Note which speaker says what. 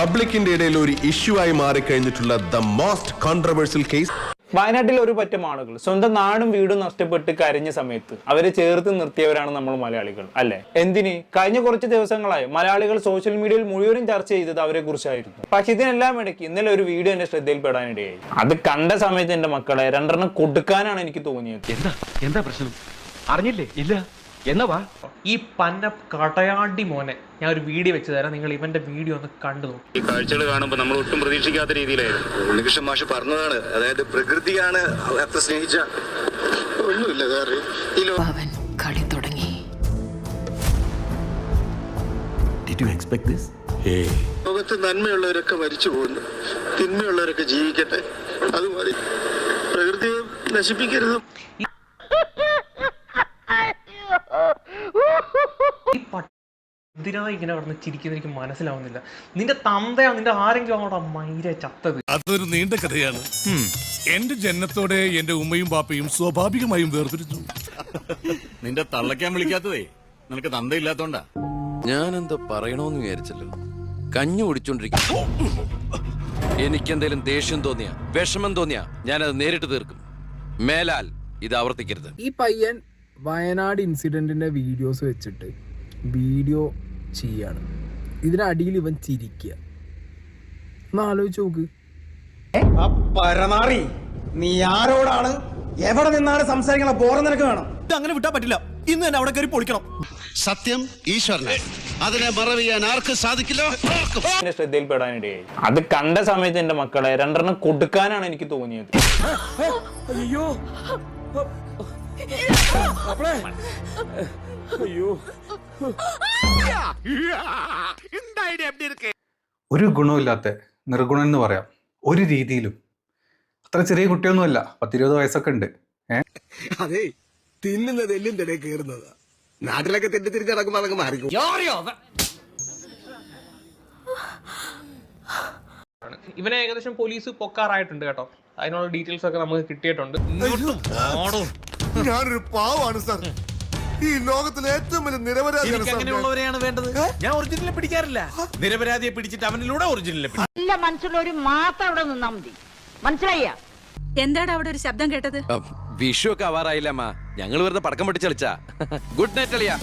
Speaker 1: പബ്ലിക്കിന്റെ ഇടയിൽ ഒരു ഇഷ്യൂ ആയി മാറിക്കഴിഞ്ഞിട്ടുള്ള ദ മോസ്റ്റ് കോൺട്രവേഴ്സ്യൽ കേസ്
Speaker 2: വയനാട്ടിൽ ഒരു പറ്റം ആളുകൾ സ്വന്തം നാടും വീടും നഷ്ടപ്പെട്ട് കരഞ്ഞ സമയത്ത് അവരെ ചേർത്ത് നിർത്തിയവരാണ് നമ്മൾ മലയാളികൾ അല്ലെ? എന്തിന്? കഴിഞ്ഞ കുറച്ച് ദിവസങ്ങളായി മലയാളികൾ സോഷ്യൽ മീഡിയയിൽ മുഴുവനും ചർച്ച ചെയ്തത് അവരെ കുറിച്ചായിരുന്നു. പക്ഷെ ഇതിനെല്ലാം ഇടയ്ക്ക് ഇന്നലെ ഒരു വീഡിയോ എന്റെ ശ്രദ്ധയിൽപ്പെടാനിടയായി. അത് കണ്ട സമയത്ത് എന്റെ മക്കളെ രണ്ടെണ്ണം കൊടുക്കാനാണ് എനിക്ക് തോന്നിയത്.
Speaker 3: എന്താ? എന്താ പ്രശ്നം? അറിഞ്ഞില്ലേ? ഇല്ല. എന്നാ വാ?
Speaker 4: ഈ പന്ന കടയാണ്ടി മോനെ ഞാൻ ഒരു വീഡിയോ വെച്ച് തരാം. നിങ്ങൾ ഇവന്റെ വീഡിയോ ഒന്ന് കണ്ടു നോക്കും.
Speaker 5: ഈ കാഴ്ചകൾ കാണുമ്പോൾ നമ്മൾ ഒട്ടും പ്രതീക്ഷിക്കാത്ത രീതിയിലായിരുന്നു.
Speaker 6: ഉണ്ണികൃഷ്ണൻ മാഷ് പറഞ്ഞതാണ് അതായത് പ്രകൃതിയാണ് അത്ര സ്നേഹിച്ച ഒന്നുമില്ല
Speaker 7: അവൻ കളി തുടങ്ങി.
Speaker 6: ലോകത്ത് നന്മയുള്ളവരൊക്കെ മരിച്ചു പോകുന്നു. തിന്മയുള്ളവരൊക്കെ ജീവിക്കട്ടെ. അത് മതി. പ്രകൃതിയെ നശിപ്പിക്കരുത്
Speaker 4: ഈ പട്ട എന്തിനാ ഇങ്ങനെ കിടന്ന് ചിരിക്കുന്ന എനിക്ക് മനസ്സിലാവുന്നില്ല. നിന്റെ തന്തയാ നിന്റെ ആരെങ്കിലും അങ്ങോട്ട് മൈര ചത്തത്.
Speaker 8: അതൊരു നീണ്ട കഥയാണ്. എന്റെ ജന്മത്തോടെ എന്റെ ഉമ്മയും പാപ്പയും സ്വാഭാവികമായും വേർതിരിച്ചു.
Speaker 9: നിന്റെ തള്ളയ്ക്കാൻ വിളിക്കാത്തതേ. നിനക്ക് തന്തയില്ലാത്തോണ്ടാ.
Speaker 10: ഞാൻ എന്താ പറയണോന്ന് വിചാരിച്ചല്ലോ. കഞ്ഞു കുടിച്ചോണ്ടിരിക്കും. എനിക്കെന്തേലും ദേഷ്യം തോന്നിയ വിഷമം തോന്നിയ ഞാനത് നേരിട്ട് തീർക്കും. മേലാൽ ഇത് ആവർത്തിക്കരുത്.
Speaker 11: ഈ പയ്യൻ വയനാട് ഇൻസിഡന്റിന്റെ വീഡിയോസ് വെച്ചിട്ട് വീഡിയോ ചെയ്യാണ്. ഇതിനടിയിൽ ഇവൻ ചിരിക്കുക. ഒന്ന് ആലോചിച്ച് നോക്ക്.
Speaker 12: പരമാറി നീ ആരോടാണ്? എവിടെ നിന്നാണ് സംസാരിക്കണ ബോറം നിനക്ക് വേണം.
Speaker 8: അങ്ങനെ വിട്ടാ പറ്റില്ല. ഇന്ന് തന്നെ അവിടെ കയറി പൊളിക്കണം.
Speaker 9: സത്യം ഈശ്വരനെ. അതിനെ മറവിയാൻ ആർക്ക് സാധിക്കില്ല?
Speaker 2: എന്റെ ശ്രദ്ധയിൽപ്പെടാനിടയായി. അത് കണ്ട സമയത്ത് എന്റെ മക്കളെ രണ്ടെണ്ണം കൊടുക്കാനാണ് എനിക്ക് തോന്നിയത്.
Speaker 13: ഒരു ഗുണമില്ലാത്ത നിർഗുണം എന്ന് പറയാം. ഒരു രീതിയിലും. അത്ര ചെറിയ കുട്ടിയൊന്നുമല്ല. പത്തിരുപത് വയസ്സൊക്കെ ഉണ്ട്.
Speaker 6: അതേ തിന്നുന്നത് എല്ലും തന്നെ കയറുന്നതാ. നാട്ടിലൊക്കെ തെറ്റി തിരിച്ച് നടക്കുമ്പോ അതൊക്കെ മാറിക്കും.
Speaker 4: ഇവനെ ഏകദേശം പോലീസ് പൊക്കാറായിട്ടുണ്ട് കേട്ടോ. അതിനുള്ള ഡീറ്റെയിൽസ് ഒക്കെ നമുക്ക് കിട്ടിയിട്ടുണ്ട്.
Speaker 8: ഞാനൊരു പാവാണ് സാർ. ഈ ലോകത്തിലെ ഏറ്റവും വലിയ നിരപരാധിയാണ് സാർ
Speaker 3: അങ്ങനെയുള്ളവരെയാണ് വേണ്ടത്. ഞാൻ ഒറിജിനലെ പിടിക്കാറില്ല. നിരപരാധിയെ പിടിച്ചിട്ട് അവനിലൂടെ ഒറിജിനലെ
Speaker 7: നല്ല മനസ്സുള്ളവര് മാത്രം അവിടെ നിന്നാ മതി. മനസ്സിലായ?
Speaker 14: എന്താണ് അവിടെ ഒരു ശബ്ദം കേട്ടത്?
Speaker 10: വിഷു ഒക്കെ ആവാറായില്ല അമ്മ? ഞങ്ങൾ വെറുതെ പടക്കം പൊട്ടിച്ചളിച്ചാ ഗുഡ് നൈറ്റ് അളിയാ.